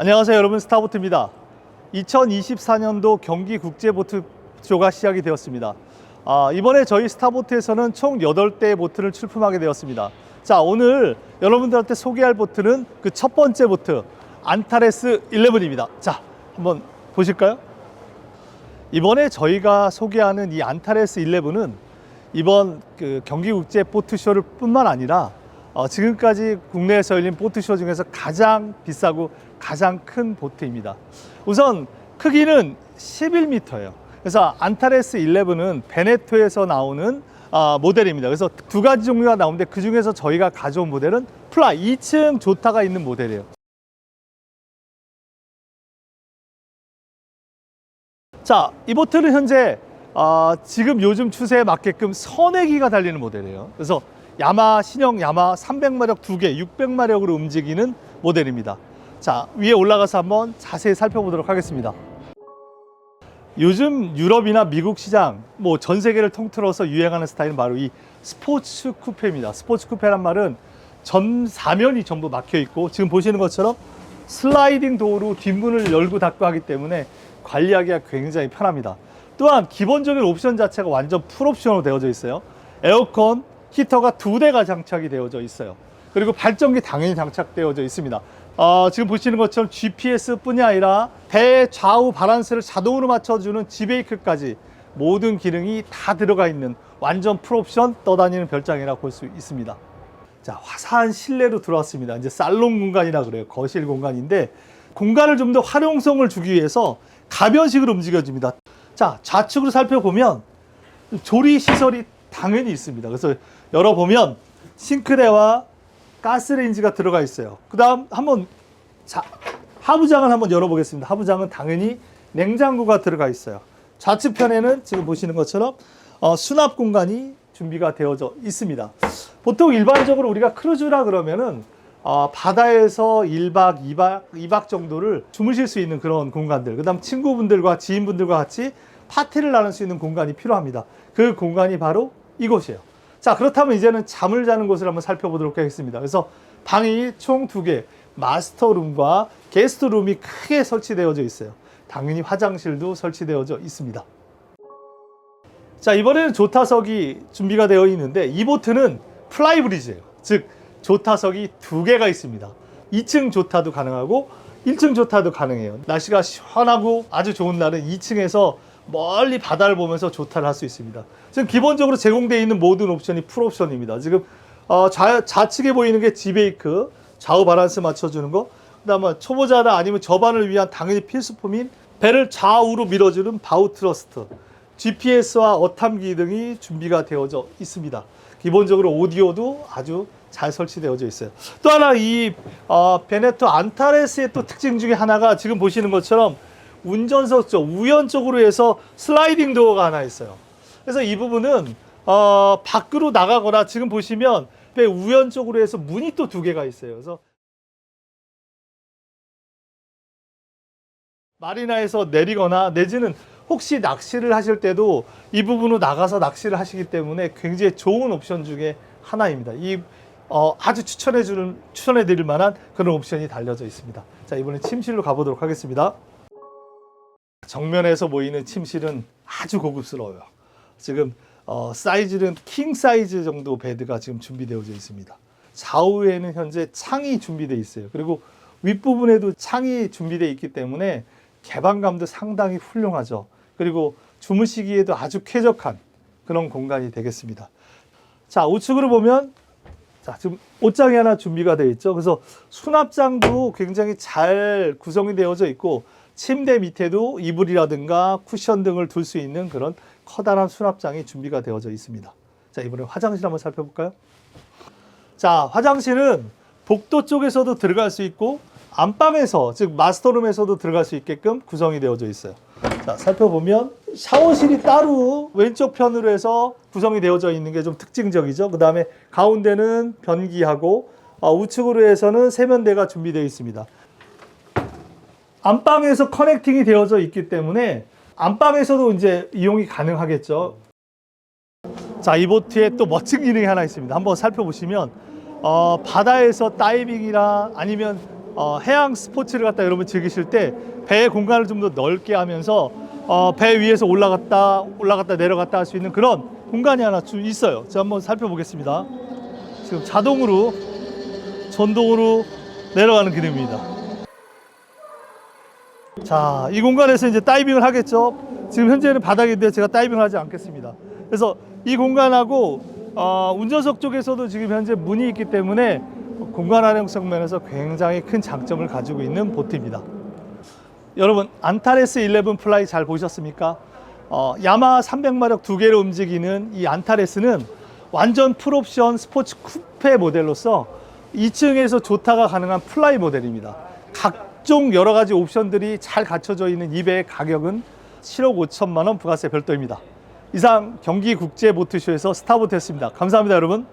안녕하세요 여러분. 스타보트입니다. 2024년도 경기 국제보트 쇼가 시작이 되었습니다. 아, 이번에 저희 스타보트에서는 총 8대의 보트를 출품하게 되었습니다. 자 오늘 여러분들한테 소개할 보트는 그 첫 번째 보트 안타레스 11입니다. 자 한번 보실까요? 이번에 저희가 소개하는 이 안타레스 11은 이번 그 경기국제 보트쇼를 뿐만 아니라 어, 지금까지 국내에서 열린 보트쇼 중에서 가장 비싸고 가장 큰 보트입니다. 우선 크기는 11m예요. 그래서 안타레스 11은 베네토에서 나오는 아, 모델입니다. 그래서 두 가지 종류가 나오는데 그 중에서 저희가 가져온 모델은 플라 2층 조타가 있는 모델이에요. 자, 이 보트는 현재 아, 지금 요즘 추세에 맞게끔 선회기가 달리는 모델이에요. 그래서 야마 신형 야마 300마력 두 개, 600마력으로 움직이는 모델입니다. 자, 위에 올라가서 한번 자세히 살펴보도록 하겠습니다. 요즘 유럽이나 미국 시장, 뭐 전 세계를 통틀어서 유행하는 스타일은 바로 이 스포츠 쿠페입니다. 스포츠 쿠페란 말은 전 사면이 전부 막혀 있고 지금 보시는 것처럼 슬라이딩 도어로 뒷문을 열고 닫고 하기 때문에 관리하기가 굉장히 편합니다. 또한 기본적인 옵션 자체가 완전 풀옵션으로 되어져 있어요. 에어컨, 히터가 두 대가 장착이 되어져 있어요. 그리고 발전기 당연히 장착되어져 있습니다. 어, 지금 보시는 것처럼 GPS뿐이 아니라 대좌우 바란스를 자동으로 맞춰주는 G베이크까지 모든 기능이 다 들어가 있는 완전 풀옵션 떠다니는 별장이라고 볼수 있습니다. 자, 화사한 실내로 들어왔습니다. 이제 살롱 공간이라 그래요. 거실 공간인데 공간을 좀 더 활용성을 주기 위해서 가변식으로 움직여집니다. 자, 좌측으로 살펴보면 조리 시설이 당연히 있습니다. 그래서 열어보면 싱크대와 가스레인지가 들어가 있어요. 그 다음 한번 자, 하부장을 한번 열어보겠습니다. 하부장은 당연히 냉장고가 들어가 있어요. 좌측편에는 지금 보시는 것처럼 어, 수납 공간이 준비가 되어져 있습니다. 보통 일반적으로 우리가 크루즈라 그러면은 어, 바다에서 1박, 2박, 2박 정도를 주무실 수 있는 그런 공간들, 그 다음 친구분들과 지인분들과 같이 파티를 나눌 수 있는 공간이 필요합니다. 그 공간이 바로 이곳이에요. 자, 그렇다면 이제는 잠을 자는 곳을 한번 살펴보도록 하겠습니다. 그래서 방이 총 두 개, 마스터룸과 게스트룸이 크게 설치되어져 있어요. 당연히 화장실도 설치되어져 있습니다. 자, 이번에는 조타석이 준비가 되어 있는데 이 보트는 플라이 브리즈예요. 즉 조타석이 두 개가 있습니다. 2층 조타도 가능하고 1층 조타도 가능해요. 날씨가 시원하고 아주 좋은 날은 2층에서 멀리 바다를 보면서 조타를 할 수 있습니다. 지금 기본적으로 제공되어 있는 모든 옵션이 풀 옵션입니다. 지금 어, 좌, 좌측에 보이는 게 G베이크, 좌우 바란스 맞춰주는 거, 그 다음에 초보자나 아니면 저반을 위한 당연히 필수품인 배를 좌우로 밀어주는 바우 트러스트, GPS와 어탐 기능이 준비가 되어져 있습니다. 기본적으로 오디오도 아주 잘 설치되어져 있어요. 또 하나 이 어, 베네토 안타레스의 또 특징 중에 하나가 지금 보시는 것처럼 운전석 쪽 우연 쪽으로 해서 슬라이딩 도어가 하나 있어요. 그래서 이 부분은 어, 밖으로 나가거나 지금 보시면 배 우연 쪽으로 해서 문이 또 두 개가 있어요. 그래서 마리나에서 내리거나 내지는 혹시 낚시를 하실 때도 이 부분으로 나가서 낚시를 하시기 때문에 굉장히 좋은 옵션 중에 하나입니다. 이 어, 아주 추천해 주는 추천해 드릴 만한 그런 옵션이 달려져 있습니다. 자, 이번에 침실로 가보도록 하겠습니다. 정면에서 보이는 침실은 아주 고급스러워요. 지금 어, 사이즈는 킹 사이즈 정도 베드가 지금 준비되어져 있습니다. 좌우에는 현재 창이 준비되어 있어요. 그리고 윗부분에도 창이 준비되어 있기 때문에 개방감도 상당히 훌륭하죠. 그리고 주무시기에도 아주 쾌적한 그런 공간이 되겠습니다. 자, 우측으로 보면 자, 지금 옷장이 하나 준비가 되어 있죠. 그래서 수납장도 굉장히 잘 구성이 되어져 있고 침대 밑에도 이불이라든가 쿠션 등을 둘 수 있는 그런 커다란 수납장이 준비가 되어져 있습니다. 자, 이번에 화장실 한번 살펴볼까요? 자, 화장실은 복도 쪽에서도 들어갈 수 있고 안방에서 즉 마스터룸에서도 들어갈 수 있게끔 구성이 되어져 있어요. 자, 살펴보면 샤워실이 따로 왼쪽 편으로 해서 구성이 되어져 있는 게 좀 특징적이죠. 그 다음에 가운데는 변기하고 어, 우측으로 해서는 세면대가 준비되어 있습니다. 안방에서 커넥팅이 되어져 있기 때문에 안방에서도 이제 이용이 가능하겠죠. 자, 이 보트에 또 멋진 기능이 하나 있습니다. 한번 살펴보시면 어, 바다에서 다이빙이나 아니면 어, 해양 스포츠를 갖다 여러분 즐기실 때 배의 공간을 좀 더 넓게 하면서 어, 배 위에서 올라갔다 올라갔다 내려갔다 할 수 있는 그런 공간이 하나 좀 있어요. 제가 한번 살펴보겠습니다. 지금 자동으로 전동으로 내려가는 기능입니다. 자, 이 공간에서 이제 다이빙을 하겠죠. 지금 현재는 바닥인데 제가 다이빙을 하지 않겠습니다. 그래서 이 공간하고 어, 운전석 쪽에서도 지금 현재 문이 있기 때문에 공간 활용성 면에서 굉장히 큰 장점을 가지고 있는 보트입니다. 여러분 안타레스 11 플라이 잘 보셨습니까? 어, 야마하 300마력 두 개로 움직이는 이 안타레스는 완전 풀옵션 스포츠 쿠페 모델로서 2층에서 조타가 가능한 플라이 모델입니다. 각종 여러 가지 옵션들이 잘 갖춰져 있는 이 배의 가격은 7억 5천만 원 부가세 별도입니다. 이상 경기 국제 보트쇼에서 스타보트였습니다. 감사합니다, 여러분.